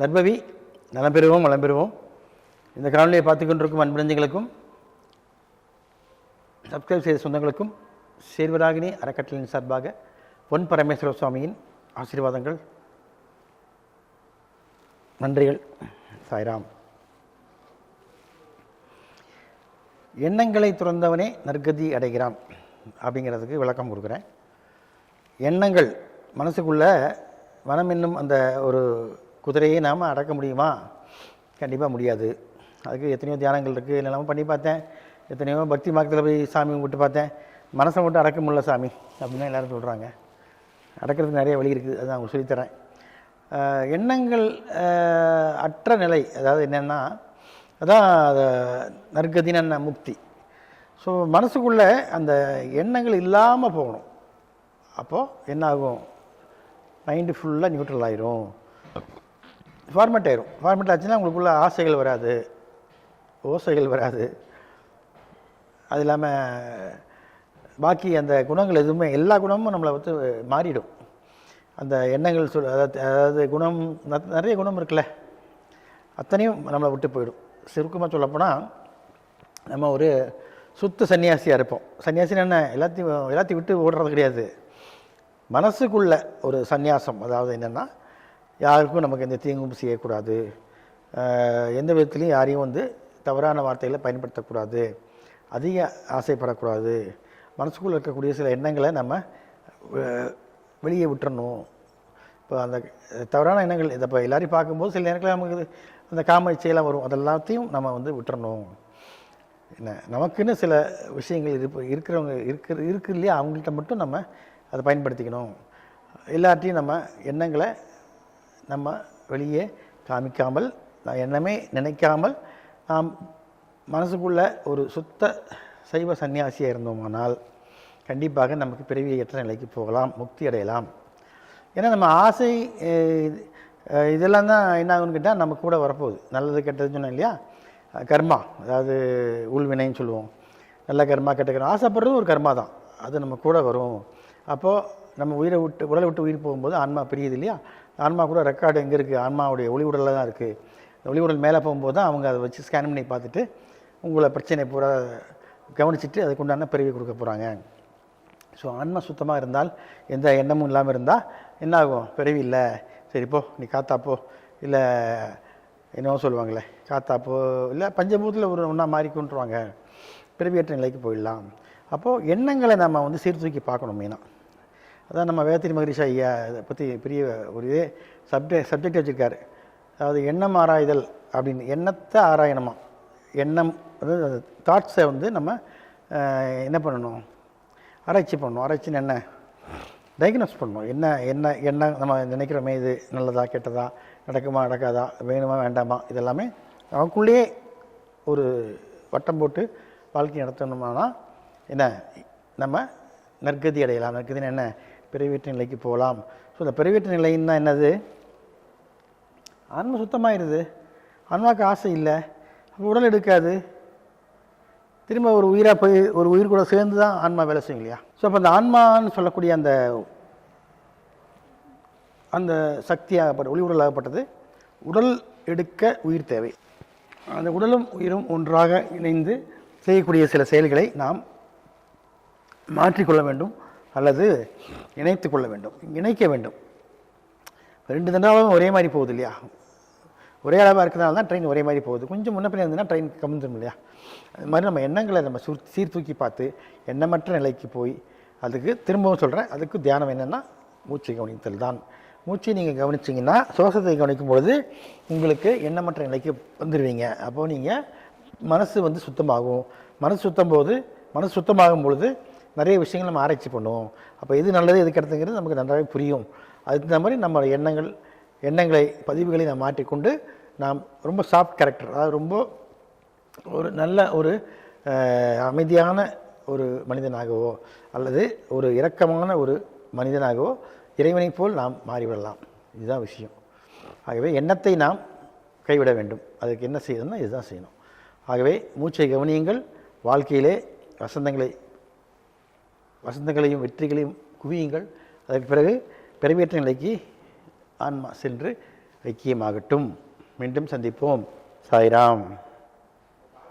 நற்பவி நலம் பெறுவோம் வளம் பெறுவோம் இந்த காணொலியை பார்த்து கொண்டிருக்கும் அன்புநெஞ்சங்களுக்கும் சப்ஸ்கிரைப் செய்த சொந்தங்களுக்கும் சேர்வராகினி அறக்கட்டளையின் சார்பாக பொன் பரமேஸ்வர சுவாமியின் ஆசீர்வாதங்கள் நன்றிகள் சாய்ராம். எண்ணங்களை துறந்தவனே நற்கதி அடைகிறான் அப்படிங்கிறதுக்கு விளக்கம் கொடுக்குறேன். எண்ணங்கள் மனசுக்குள்ளே மனம் என்னும் அந்த ஒரு குதிரையை நாம் அடக்க முடியுமா? கண்டிப்பாக முடியாது. அதுக்கு எத்தனையோ தியானங்கள் இருக்குது என்னெல்லாமோ பண்ணி பார்த்தேன். எத்தனையோ பக்தி மார்க்கத்தில் போய் சாமி கும்பிட்டு பார்த்தேன். மனசை மட்டும் அடக்க முடியல சாமி அப்படின்னு எல்லோரும் சொல்கிறாங்க அடக்கிறதுக்கு நிறைய வழி இருக்குது அது அவங்க சொல்லித்தரேன். எண்ணங்கள் அற்ற நிலை அதாவது என்னென்னா அதான் அதை நற்கதின முக்தி. ஸோ மனசுக்குள்ளே அந்த எண்ணங்கள் இல்லாமல் போகணும். அப்போது என்ன ஆகும் மைண்டு ஃபுல்லாக நியூட்ரல் ஆயிரும். ஃபார்மேட் ஆயிரும். ஃபார்மேட் ஆச்சுன்னா உங்களுக்குள்ள ஆசைகள் வராது. ஓசைகள் வராது. அது இல்லாமல் பாக்கி அந்த குணங்கள் எதுவுமே எல்லா குணமும் நம்மளை வந்து மாறிடும். அந்த எண்ணங்கள் சொல் அதாவது அதாவது குணம் நிறைய குணம் இருக்குல்ல. அத்தனையும் நம்மளை விட்டு போயிடும். சுருக்கமாக சொல்லப்போனால் நம்ம ஒரு சுத்த சன்னியாசியாக இருப்போம். சன்னியாசின்னு என்ன? எல்லாத்தையும் எல்லாத்தையும் விட்டு ஓடுறது கிடையாது. மனசுக்குள்ள ஒரு சந்நியாசம் அதாவது என்னென்னா யாருக்கும் நமக்கு எந்த தீங்கும் செய்யக்கூடாது. எந்த விதத்துலையும் யாரையும் வந்து தவறான வார்த்தைகளை பயன்படுத்தக்கூடாது. அதிக ஆசைப்படக்கூடாது. மனசுக்குள்ளே இருக்கக்கூடிய சில எண்ணங்களை நம்ம வெளியே விட்டுறணும். இப்போ அந்த தவறான எண்ணங்கள் இதை இப்போ எல்லாரையும் பார்க்கும்போது சில நேரங்களில் நமக்கு அந்த காமச்சையெல்லாம் வரும். அதெல்லாத்தையும் நம்ம வந்து விட்டுறணும். என்ன நமக்குன்னு சில விஷயங்கள் இருப்ப இருக்கிறவங்க இருக்கிற இருக்கு இல்லையா? அவங்கள்ட்ட மட்டும் நம்ம அதை பயன்படுத்திக்கணும். எல்லாத்தையும் நம்ம எண்ணங்களை நம்ம வெளியே காமிக்காமல் நான் என்னமே நினைக்காமல் நாம் மனசுக்குள்ள ஒரு சுத்த சைவ சன்னியாசியாக இருந்தோமானால் கண்டிப்பாக நமக்கு பிறவியற்ற நிலைக்கு போகலாம் முக்தி அடையலாம். ஏன்னா நம்ம ஆசை இதெல்லாம் தான் என்ன ஆகுன்னு கேட்டால் நம்ம கூட வரப்போகுது. நல்லது கெட்டதுன்னு சொன்னேன் இல்லையா? கர்மா அதாவது உள்வினைன்னு சொல்லுவோம். நல்ல கர்மா கெட்ட கர்மா ஆசைப்படுறது ஒரு கர்மா தான். அது நம்ம கூட வரும். அப்போது நம்ம உயிரை விட்டு உடலை விட்டு உயிர் போகும்போது ஆன்மா பிரியுது இல்லையா? ஆன்மா கூட ரெக்கார்டு எங்கே இருக்குது ஆன்மாவுடைய ஒளி உடலில் தான் இருக்குது ஒளி உடல் மேலே போகும்போது தான் அவங்க அதை வச்சு ஸ்கேன் பண்ணி பார்த்துட்டு உங்களை பிரச்சனை பூரா கவனிச்சிட்டு அதுக்கு உண்டான பிறவி கொடுக்க போகிறாங்க ஸோ ஆன்மா சுத்தமாக இருந்தால் எந்த எண்ணமும் இல்லாமல் இருந்தால் என்ன ஆகும்? பிறவி இல்லை. சரி போ நீ காத்தாப்போ இல்லை என்னவோ சொல்லுவாங்களே காத்தாப்போ இல்லை பஞ்சபூதத்தில் ஒரு ஒன்றா மாறிக்கொண்டுருவாங்க பிறவியற்ற நிலைக்கு போயிடலாம். அப்போது எண்ணங்களை நம்ம வந்து சீர்தூக்கி பார்க்கணும் மெயினாக அதான் நம்ம வேத்திரி மகரிஷி ஐயா இதை பற்றி பெரிய ஒரு இதே சப்ஜெக்ட் சப்ஜெக்ட் வச்சுருக்காரு. அதாவது எண்ணம் ஆராய்தல் அப்படின்னு. எண்ணத்தை ஆராயணுமா? எண்ணம் அதாவது தாட்ஸை வந்து நம்ம என்ன பண்ணணும்? ஆராய்ச்சி பண்ணணும். ஆராய்ச்சின்னு என்ன? டயக்னோஸ் பண்ணணும். என்ன என்ன என்ன நம்ம நினைக்கிறோமே இது நல்லதா கெட்டதா நடக்குமா நடக்காதா வேணுமா வேண்டாமா இதெல்லாமே நமக்குள்ளேயே ஒரு வட்டம் போட்டு வாழ்க்கை நடத்தணுமானா என்ன? நம்ம நற்கதி அடையலாம். நற்கதின்னு என்ன? பிறவீட்டு நிலைக்கு போகலாம். ஸோ இந்த பிறவீட்டு நிலைன்னா என்னது? ஆன்மா சுத்தமாயிருது. ஆன்மாவுக்கு ஆசை இல்லை. அப்போ உடல் எடுக்காது. திரும்ப ஒரு உயிராக போய் ஒரு உயிர் கூட சேர்ந்து தான் ஆன்மா வேலை செய்யும் இல்லையா? ஸோ அப்போ அந்த ஆன்மான்னு சொல்லக்கூடிய அந்த அந்த சக்தியாகப்பட்ட ஒளி உடலாகப்பட்டது உடல் எடுக்க உயிர் தேவை. அந்த உடலும் உயிரும் ஒன்றாக இணைந்து செய்யக்கூடிய சில செயல்களை நாம் மாற்றிக்கொள்ள வேண்டும். அல்லது இணைத்து கொள்ள வேண்டும் இணைக்க வேண்டும். ரெண்டு தினாலும் ஒரே மாதிரி போகுது இல்லையா? ஒரே அளவாக இருக்கிறதால தான் ட்ரெயின் ஒரே மாதிரி போகுது. கொஞ்சம் முன்ன பின்ன இருந்ததுன்னா ட்ரெயின் கம்மிந்துடும் இல்லையா? அது மாதிரி நம்ம எண்ணங்களை நம்ம சூர் சீர்தூக்கி பார்த்து எண்ணமற்ற நிலைக்கு போய் அதுக்கு திரும்பவும் சொல்கிறேன் அதுக்கு தியானம் என்னென்னா மூச்சை கவனித்தல் தான். மூச்சை நீங்கள் கவனிச்சிங்கன்னா சுவாசத்தை கவனிக்கும் பொழுது உங்களுக்கு எண்ணமற்ற நிலைக்கு வந்துடுவீங்க அப்போது நீங்கள் மனசு வந்து சுத்தமாகும். மனசு சுத்தம் போது மனசு சுத்தமாகும் பொழுது நிறைய விஷயங்கள் நம்ம ஆராய்ச்சி பண்ணுவோம். அப்போ எது நல்லது எது கெட்டதுங்கிறது நமக்கு நன்றாக புரியும். அதுக்கு தகுந்த மாதிரி நம்ம எண்ணங்கள் எண்ணங்களை பதிவுகளை நாம் மாற்றிக்கொண்டு நாம் ரொம்ப சாஃப்ட் கேரக்டர் அதாவது ரொம்ப ஒரு நல்ல ஒரு அமைதியான ஒரு மனிதனாகவோ அல்லது ஒரு இரக்கமான ஒரு மனிதனாகவோ இறைவனைப் போல் நாம் மாறிவிடலாம். இதுதான் விஷயம். ஆகவே எண்ணத்தை நாம் கைவிட வேண்டும். அதுக்கு என்ன செய்யணும்னா இதுதான் செய்யணும். ஆகவே மூச்சை கவனியுங்கள். வாழ்க்கையிலே வசந்தங்களை வசந்தங்களையும் வெற்றிகளையும் குவியுங்கள். அதற்கு பிறகு பிறவியற்ற நிலைக்கு ஆன்மா சென்று ஐக்கியமாகட்டும். மீண்டும் சந்திப்போம். சாய்ராம்.